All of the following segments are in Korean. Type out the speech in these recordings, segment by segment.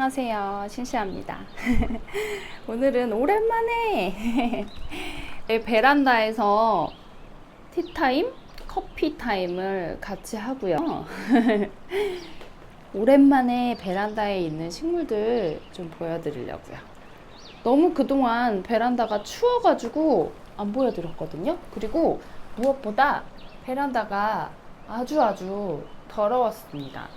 안녕하세요. 신시아입니다. 오늘은 오랜만에 베란다에서 티타임, 커피 타임을 같이 하고요. 오랜만에 베란다에 있는 식물들 좀 보여드리려고요. 너무 그동안 베란다가 추워가지고 안 보여드렸거든요. 그리고 무엇보다 베란다가 아주 아주 더러웠습니다.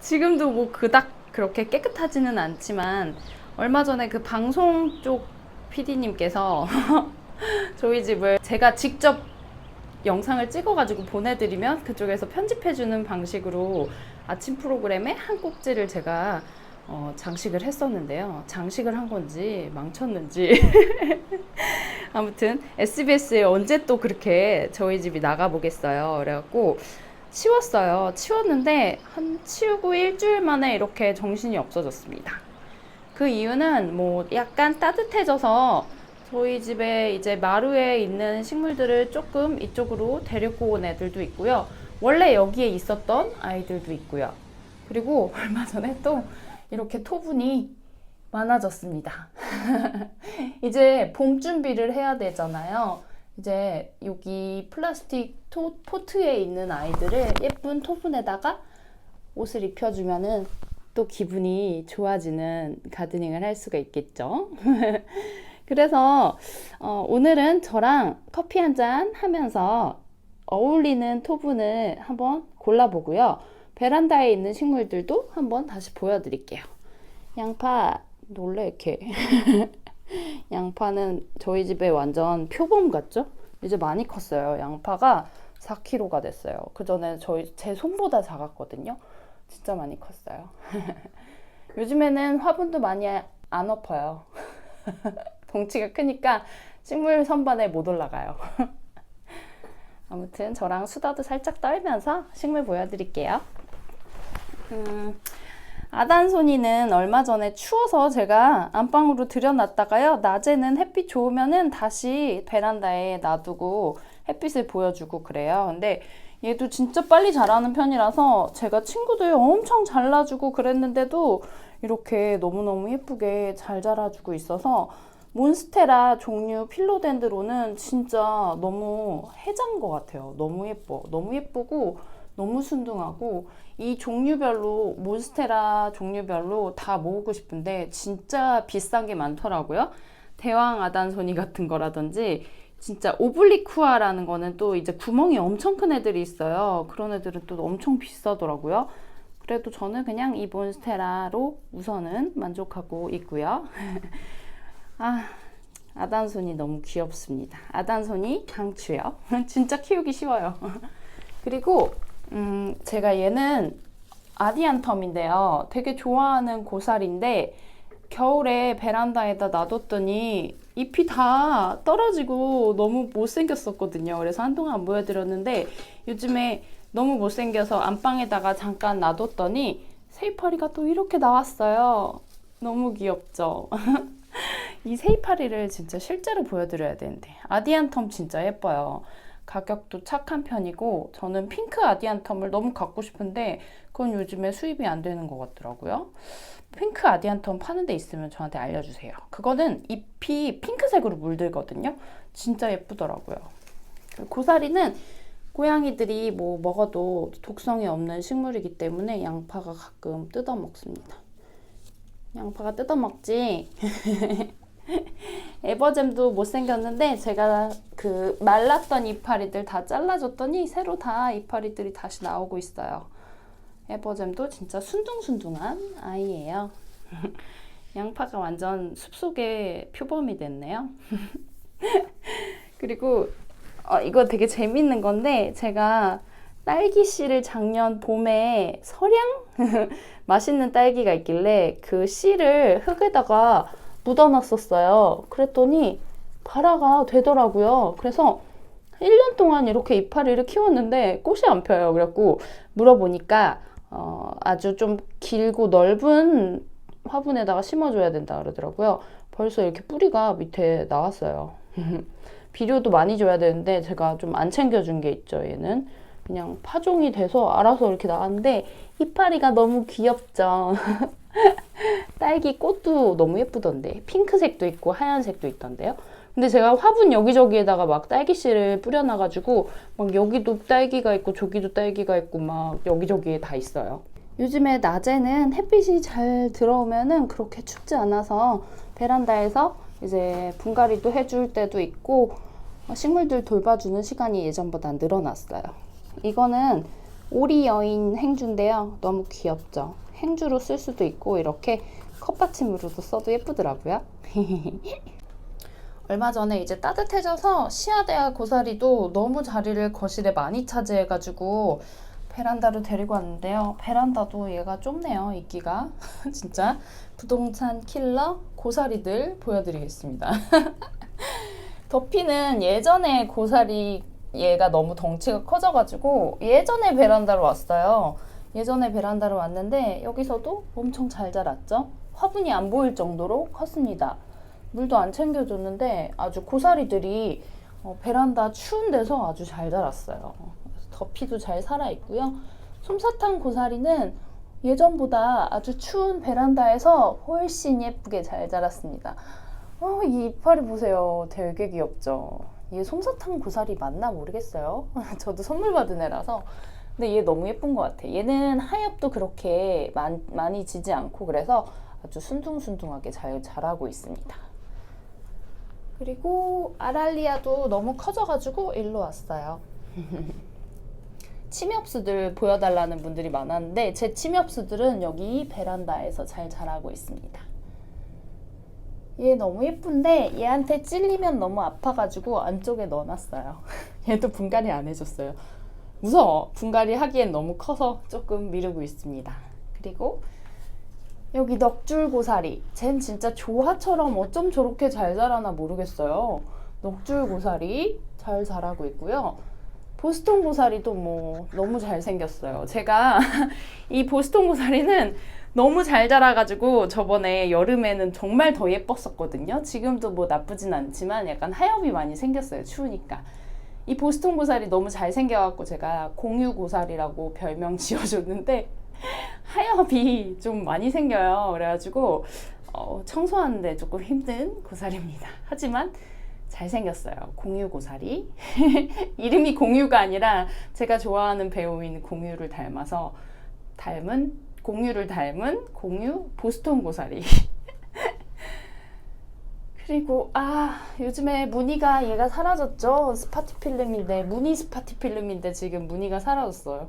지금도 뭐 그닥 그렇게 깨끗하지는 않지만 얼마 전에 그 방송 쪽 PD님께서 저희 집을 제가 직접 영상을 찍어가지고 보내드리면 그쪽에서 편집해주는 방식으로 아침 프로그램에 한 꼭지를 제가 어, 장식을 했었는데요. 장식을 한 건지 망쳤는지. 아무튼 SBS에 언제 또 그렇게 저희 집이 나가보겠어요. 그래갖고 치웠어요. 치웠는데 한 치우고 일주일 만에 이렇게 정신이 없어졌습니다. 그 이유는 뭐 약간 따뜻해져서 저희 집에 이제 마루에 있는 식물들을 조금 이쪽으로 데리고 온 애들도 있고요. 원래 여기에 있었던 아이들도 있고요. 그리고 얼마 전에 또 이렇게 토분이 많아졌습니다. 이제 봄 준비를 해야 되잖아요. 이제 여기 플라스틱 토, 포트에 있는 아이들을 예쁜 토분에다가 옷을 입혀주면은 또 기분이 좋아지는 가드닝을 할 수가 있겠죠. 그래서 어, 오늘은 저랑 커피 한 잔 하면서 어울리는 토분을 한번 골라보고요. 베란다에 있는 식물들도 한번 다시 보여드릴게요. 양파 놀래 이렇게 양파는 저희 집에 완전 표범 같죠? 이제 많이 컸어요. 양파가 4kg가 됐어요. 그 전에 저희 제 손보다 작았거든요. 진짜 많이 컸어요. 요즘에는 화분도 많이 안 엎어요. 덩치가 크니까 식물 선반에 못 올라가요. 아무튼 저랑 수다도 살짝 떨면서 식물 보여드릴게요. 음, 아단소니는 얼마 전에 추워서 제가 안방으로 들여놨다가요. 낮에는 햇빛 좋으면은 다시 베란다에 놔두고 햇빛을 보여주고 그래요. 근데 얘도 진짜 빨리 자라는 편이라서 제가 친구들 엄청 잘라주고 그랬는데도 이렇게 너무너무 예쁘게 잘 자라주고 있어서 몬스테라 종류 필로덴드로는 진짜 너무 해자인 것 같아요. 너무 예뻐. 너무 예쁘고 너무 순둥하고 이 종류별로 몬스테라 종류별로 다 모으고 싶은데 진짜 비싼 게 많더라고요. 대왕 아단소니 같은 거라든지 진짜 오블리쿠아라는 거는 또 이제 구멍이 엄청 큰 애들이 있어요. 그런 애들은 또 엄청 비싸더라고요. 그래도 저는 그냥 이 몬스테라로 우선은 만족하고 있고요. 아, 아단손이 너무 귀엽습니다. 아단손이 강추요. 진짜 키우기 쉬워요. 그리고 음, 제가 얘는 아디안텀인데요. 되게 좋아하는 고사리인데 겨울에 베란다에다 놔뒀더니 잎이 다 떨어지고 너무 못생겼었거든요. 그래서 한동안 안 보여드렸는데 요즘에 너무 못생겨서 안방에다가 잠깐 놔뒀더니 세이파리가 또 이렇게 나왔어요. 너무 귀엽죠? 이 세이파리를 진짜 실제로 보여드려야 되는데 아디안텀 진짜 예뻐요. 가격도 착한 편이고 저는 핑크 아디안텀을 너무 갖고 싶은데 그건 요즘에 수입이 안 되는 것 같더라고요. 핑크 아디안텀 파는 데 있으면 저한테 알려주세요. 그거는 잎이 핑크색으로 물들거든요. 진짜 예쁘더라고요. 고사리는 고양이들이 뭐 먹어도 독성이 없는 식물이기 때문에 양파가 가끔 뜯어 먹습니다. 양파가 뜯어 먹지. 에버잼도 못생겼는데 제가 그 말랐던 이파리들 다 잘라줬더니 새로 다 이파리들이 다시 나오고 있어요. 에버잼도 진짜 순둥순둥한 아이예요. 양파가 완전 숲속의 표범이 됐네요. 그리고 어, 이거 되게 재밌는 건데 제가 딸기 씨를 작년 봄에 서량 맛있는 딸기가 있길래 그 씨를 흙에다가 묻어놨었어요. 그랬더니 발화가 되더라고요. 그래서 1년 동안 이렇게 이파리를 키웠는데 꽃이 안 펴요. 그래갖고 물어보니까 어, 아주 좀 길고 넓은 화분에다가 심어줘야 된다 그러더라고요. 벌써 이렇게 뿌리가 밑에 나왔어요. 비료도 많이 줘야 되는데 제가 좀 안 챙겨준 게 있죠. 얘는 그냥 파종이 돼서 알아서 이렇게 나왔는데 이파리가 너무 귀엽죠. 딸기 꽃도 너무 예쁘던데 핑크색도 있고 하얀색도 있던데요. 근데 제가 화분 여기저기에다가 막 딸기씨를 뿌려놔가지고 막 여기도 딸기가 있고 저기도 딸기가 있고 막 여기저기에 다 있어요. 요즘에 낮에는 햇빛이 잘 들어오면은 그렇게 춥지 않아서 베란다에서 이제 분갈이도 해줄 때도 있고 어, 식물들 돌봐주는 시간이 예전보다 늘어났어요. 이거는 오리 여인 행주인데요. 너무 귀엽죠? 행주로 쓸 수도 있고 이렇게 컵받침으로도 써도 예쁘더라고요. 얼마 전에 이제 따뜻해져서 시아데아 고사리도 너무 자리를 거실에 많이 차지해가지고 베란다로 데리고 왔는데요. 베란다도 얘가 좁네요, 이끼가. 진짜 부동산 킬러 고사리들 보여드리겠습니다. 더피는 예전에 고사리 얘가 너무 덩치가 커져가지고 예전에 베란다로 왔어요. 예전에 베란다로 왔는데 여기서도 엄청 잘 자랐죠? 화분이 안 보일 정도로 컸습니다. 물도 안 챙겨줬는데 아주 고사리들이 어, 베란다 추운 데서 아주 잘 자랐어요. 더피도 잘 살아 있고요. 솜사탕 고사리는 예전보다 아주 추운 베란다에서 훨씬 예쁘게 잘 자랐습니다. 어, 이 이파리 보세요. 되게 귀엽죠? 얘 솜사탕 고사리 맞나 모르겠어요. 저도 선물 받은 애라서. 근데 얘 너무 예쁜 것 같아. 얘는 하엽도 그렇게 많, 많이 지지 않고 그래서 아주 순둥순둥하게 잘 자라고 있습니다. 그리고 아랄리아도 너무 커져가지고 일로 왔어요. 침엽수들 보여달라는 분들이 많았는데 제 침엽수들은 여기 베란다에서 잘 자라고 있습니다. 얘 너무 예쁜데 얘한테 찔리면 너무 아파가지고 안쪽에 넣어놨어요. 얘도 분갈이 안 해줬어요. 무서워. 분갈이 하기엔 너무 커서 조금 미루고 있습니다. 그리고 여기 넉줄고사리. 쟨 진짜 조화처럼 어쩜 저렇게 잘 자라나 모르겠어요. 넉줄고사리 잘 자라고 있고요. 보스턴 고사리도 뭐 너무 잘 생겼어요. 제가 이 보스턴 고사리는 너무 잘 자라가지고 저번에 여름에는 정말 더 예뻤었거든요. 지금도 뭐 나쁘진 않지만 약간 하엽이 많이 생겼어요. 추우니까. 이 보스턴 고사리 너무 잘 생겨갖고 제가 공유 고사리라고 별명 지어줬는데 하엽이 좀 많이 생겨요. 그래가지고 어, 청소하는데 조금 힘든 고사리입니다. 하지만 잘생겼어요. 공유 고사리. 이름이 공유가 아니라 제가 좋아하는 배우인 공유를 닮아서 닮은 공유를 닮은 공유 보스턴 고사리. 그리고 아 요즘에 무늬가 얘가 사라졌죠. 스파티 필름인데 무늬 스파티 필름인데 지금 무늬가 사라졌어요.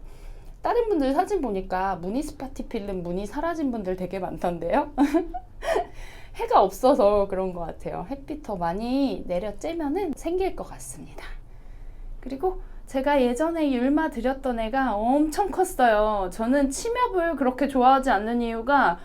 다른 분들 사진 보니까 무늬 스파티 필름 무늬 사라진 분들 되게 많던데요. 해가 없어서 그런 것 같아요. 햇빛 더 많이 내려 쬐면은 생길 것 같습니다. 그리고 제가 예전에 율마 드렸던 애가 엄청 컸어요. 저는 침엽을 그렇게 좋아하지 않는 이유가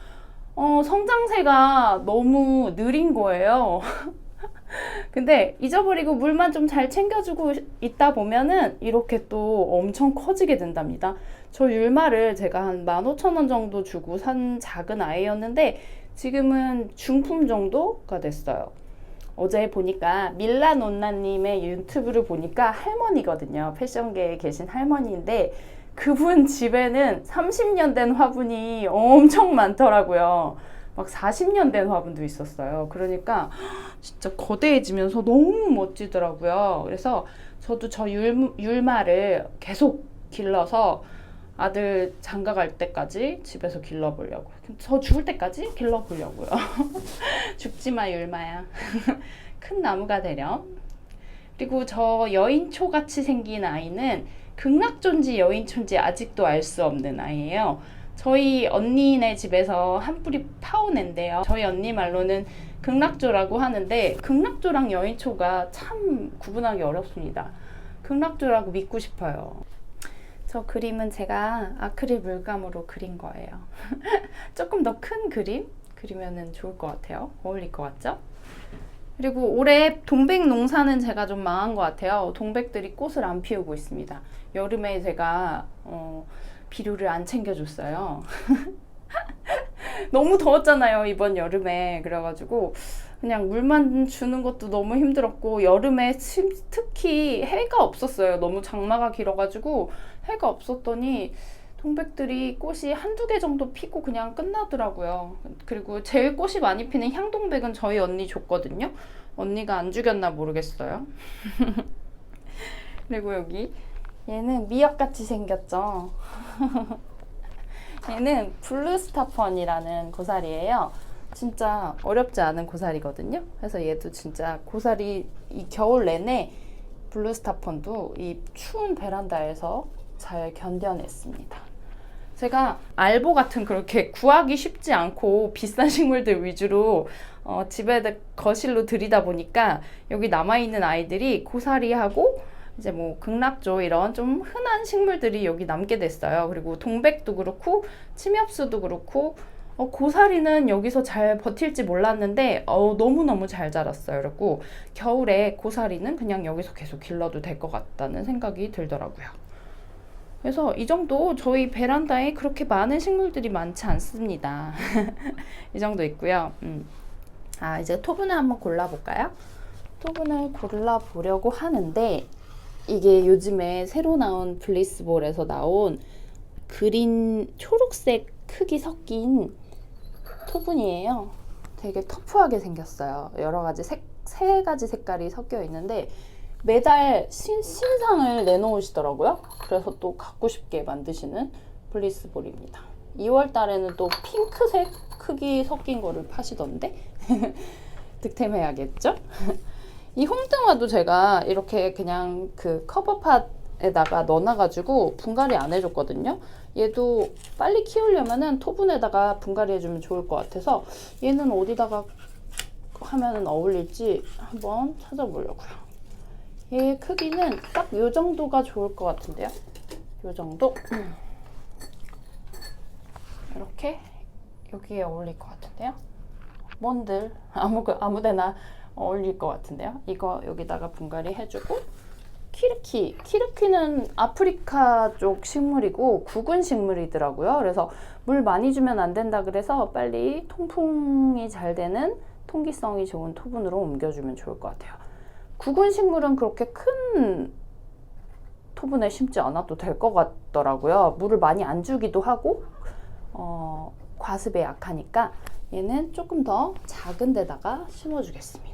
어, 성장세가 너무 느린 거예요. 근데 잊어버리고 물만 좀 잘 챙겨주고 있다 보면은 이렇게 또 엄청 커지게 된답니다. 저 율마를 제가 한 15,000원 정도 주고 산 작은 아이였는데 지금은 중품 정도가 됐어요. 어제 보니까 밀라 논나님의 유튜브를 보니까 할머니거든요. 패션계에 계신 할머니인데 그분 집에는 30년 된 화분이 엄청 많더라고요. 막 40년 된 화분도 있었어요. 그러니까 진짜 거대해지면서 너무 멋지더라고요. 그래서 저도 저 율, 율마를 계속 길러서 아들 장가 갈 때까지 집에서 길러보려고. 저 죽을 때까지 길러보려고요. 죽지 마, 율마야. 큰 나무가 되렴. 그리고 저 여인초 같이 생긴 아이는 극락존지 여인초인지 아직도 알 수 없는 아이예요. 저희 언니네 집에서 한 뿌리 파온 앤데요. 저희 언니 말로는 극락조라고 하는데 극락조랑 여인초가 참 구분하기 어렵습니다. 극락조라고 믿고 싶어요. 저 그림은 제가 아크릴 물감으로 그린 거예요. 조금 더 큰 그림 그리면 좋을 것 같아요. 어울릴 것 같죠? 그리고 올해 동백 농사는 제가 좀 망한 것 같아요. 동백들이 꽃을 안 피우고 있습니다. 여름에 제가 어, 비료를 안 챙겨줬어요. 너무 더웠잖아요, 이번 여름에. 그래가지고 그냥 물만 주는 것도 너무 힘들었고 여름에 특히 해가 없었어요. 너무 장마가 길어가지고 해가 없었더니 동백들이 꽃이 한두 개 정도 피고 그냥 끝나더라고요. 그리고 제일 꽃이 많이 피는 향동백은 저희 언니 줬거든요. 언니가 안 죽였나 모르겠어요. 그리고 여기 얘는 미역같이 생겼죠. 얘는 블루스타펀이라는 고사리예요. 진짜 어렵지 않은 고사리거든요. 그래서 얘도 진짜 고사리 이 겨울 내내 블루스타펀도 이 추운 베란다에서 잘 견뎌냈습니다. 제가 알보 같은 그렇게 구하기 쉽지 않고 비싼 식물들 위주로 어, 집에 거실로 들이다 보니까 여기 남아있는 아이들이 고사리하고 이제 뭐 극락조 이런 좀 흔한 식물들이 여기 남게 됐어요. 그리고 동백도 그렇고 침엽수도 그렇고 어, 고사리는 여기서 잘 버틸지 몰랐는데 어, 너무너무 잘 자랐어요. 그리고 겨울에 고사리는 그냥 여기서 계속 길러도 될 것 같다는 생각이 들더라고요. 그래서 이 정도 저희 베란다에 그렇게 많은 식물들이 많지 않습니다. 이 정도 있고요. 음. 아 이제 토분을 한번 골라볼까요? 토분을 골라보려고 하는데 이게 요즘에 새로 나온 블리스볼에서 나온 그린 초록색 크기 섞인 토분이에요. 되게 터프하게 생겼어요. 여러 가지 색, 세 가지 색깔이 섞여 있는데 매달 신, 신상을 내놓으시더라고요. 그래서 또 갖고 싶게 만드시는 블리스볼입니다. 2월 달에는 또 핑크색 크기 섞인 거를 파시던데 득템해야겠죠? 이 홍등화도 제가 이렇게 그냥 그 커버팟에다가 넣어놔가지고 분갈이 안 해줬거든요. 얘도 빨리 키우려면은 토분에다가 분갈이 해주면 좋을 것 같아서 얘는 어디다가 하면은 어울릴지 한번 찾아보려고요. 얘 크기는 딱 요 정도가 좋을 것 같은데요. 요 정도. 이렇게 여기에 어울릴 것 같은데요. 뭔들 아무 아무데나 어울릴 것 같은데요. 이거 여기다가 분갈이 해주고 키르키 키르키는 아프리카 쪽 식물이고 국은 식물이더라고요. 그래서 물 많이 주면 안 된다 그래서 빨리 통풍이 잘 되는 통기성이 좋은 토분으로 옮겨주면 좋을 것 같아요. 국은 식물은 그렇게 큰 토분에 심지 않아도 될 것 같더라고요. 물을 많이 안 주기도 하고 어, 과습에 약하니까 얘는 조금 더 작은 데다가 심어주겠습니다.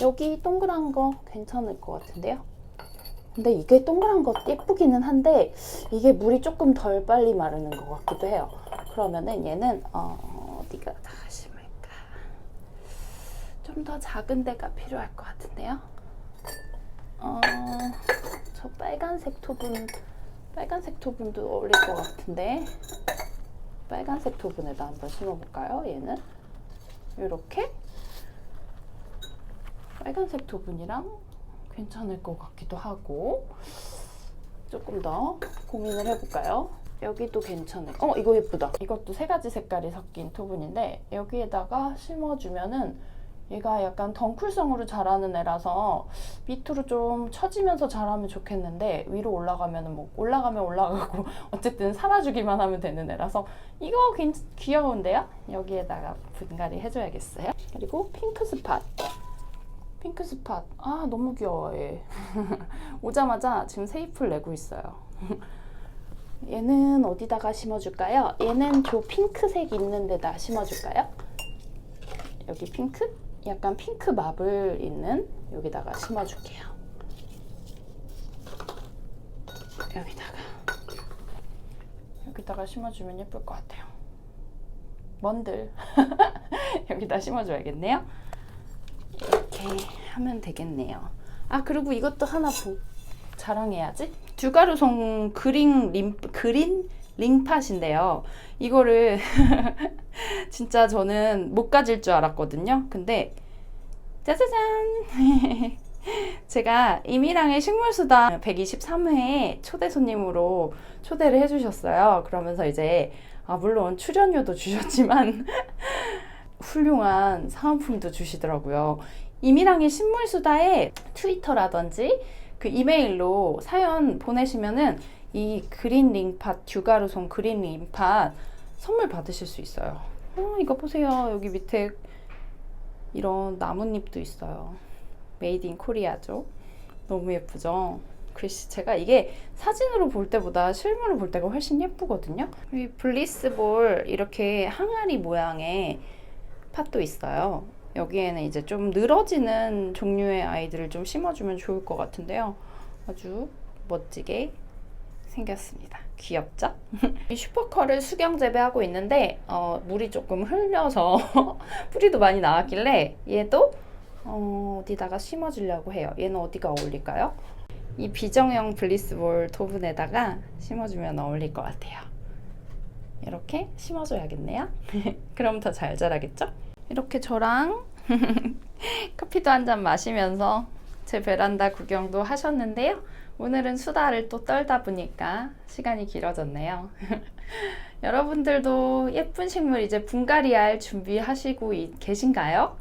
여기 동그란 거 괜찮을 것 같은데요. 근데 이게 동그란 거 예쁘기는 한데 이게 물이 조금 덜 빨리 마르는 것 같기도 해요. 그러면은 얘는 어, 어디가 다 심을까? 좀 더 작은 데가 필요할 것 같은데요. 어, 저 빨간색 토분, 빨간색 토분도 어울릴 것 같은데 빨간색 토분에다 한번 심어볼까요? 얘는 이렇게 빨간색 토분이랑 괜찮을 것 같기도 하고 조금 더 고민을 해볼까요? 여기도 괜찮을 어 이거 예쁘다 이것도 세 가지 색깔이 섞인 토분인데 여기에다가 심어주면은 얘가 약간 덩쿨성으로 자라는 애라서 밑으로 좀 처지면서 자라면 좋겠는데 위로 올라가면은 뭐 올라가면 올라가고 어쨌든 살아주기만 하면 되는 애라서 이거 괜 귀여운데요? 여기에다가 분갈이 해줘야겠어요. 그리고 핑크 스팟. 핑크 스팟. 아 너무 귀여워 얘. 오자마자 지금 새 잎을 내고 있어요. 얘는 어디다가 심어줄까요? 얘는 저 핑크색 있는 데다 심어줄까요? 여기 핑크? 약간 핑크 마블 있는 여기다가 심어줄게요. 여기다가 여기다가 심어주면 예쁠 것 같아요. 먼들 여기다 심어줘야겠네요. 이렇게 하면 되겠네요. 아 그리고 이것도 하나 보, 자랑해야지. 듀가르송 그린 림 그린 링팟인데요. 이거를 진짜 저는 못 가질 줄 알았거든요. 근데 짜자잔! 제가 이미랑의 식물수다 123회에 초대 손님으로 초대를 해주셨어요. 그러면서 이제 아 물론 출연료도 주셨지만 훌륭한 사은품도 주시더라고요. 이미랑의 식물수다에 트위터라든지 그 이메일로 사연 보내시면은 이 그린 링팟 듀가르송 그린 링팟 선물 받으실 수 있어요. 어, 이거 보세요. 여기 밑에 이런 나뭇잎도 있어요. 메이드 인 코리아죠. 너무 예쁘죠? 글씨 제가 이게 사진으로 볼 때보다 실물로 볼 때가 훨씬 예쁘거든요. 이 블리스볼 이렇게 항아리 모양의 팥도 있어요. 여기에는 이제 좀 늘어지는 종류의 아이들을 좀 심어주면 좋을 것 같은데요. 아주 멋지게 생겼습니다. 귀엽죠? 이 슈퍼컬을 수경 재배하고 있는데 어, 물이 조금 흘려서 뿌리도 많이 나왔길래 얘도 어, 어디다가 심어주려고 해요. 얘는 어디가 어울릴까요? 이 비정형 블리스볼 토분에다가 심어주면 어울릴 것 같아요. 이렇게 심어줘야겠네요. 그럼 더 잘 자라겠죠? 이렇게 저랑 커피도 한 잔 마시면서 제 베란다 구경도 하셨는데요. 오늘은 수다를 또 떨다 보니까 시간이 길어졌네요. 여러분들도 예쁜 식물 이제 분갈이할 준비하시고 이- 계신가요?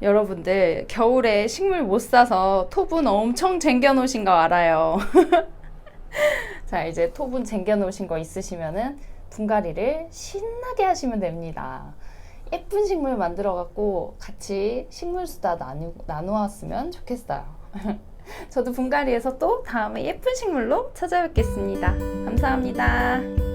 여러분들 겨울에 식물 못 사서 토분 엄청 쟁겨 놓으신 거 알아요. 자, 이제 토분 쟁겨 놓으신 거 있으시면은 분갈이를 신나게 하시면 됩니다. 예쁜 식물 만들어 갖고 같이 식물 수다 나누, 나누었으면 좋겠어요. 저도 분갈이에서 또 다음에 예쁜 식물로 찾아뵙겠습니다. 감사합니다.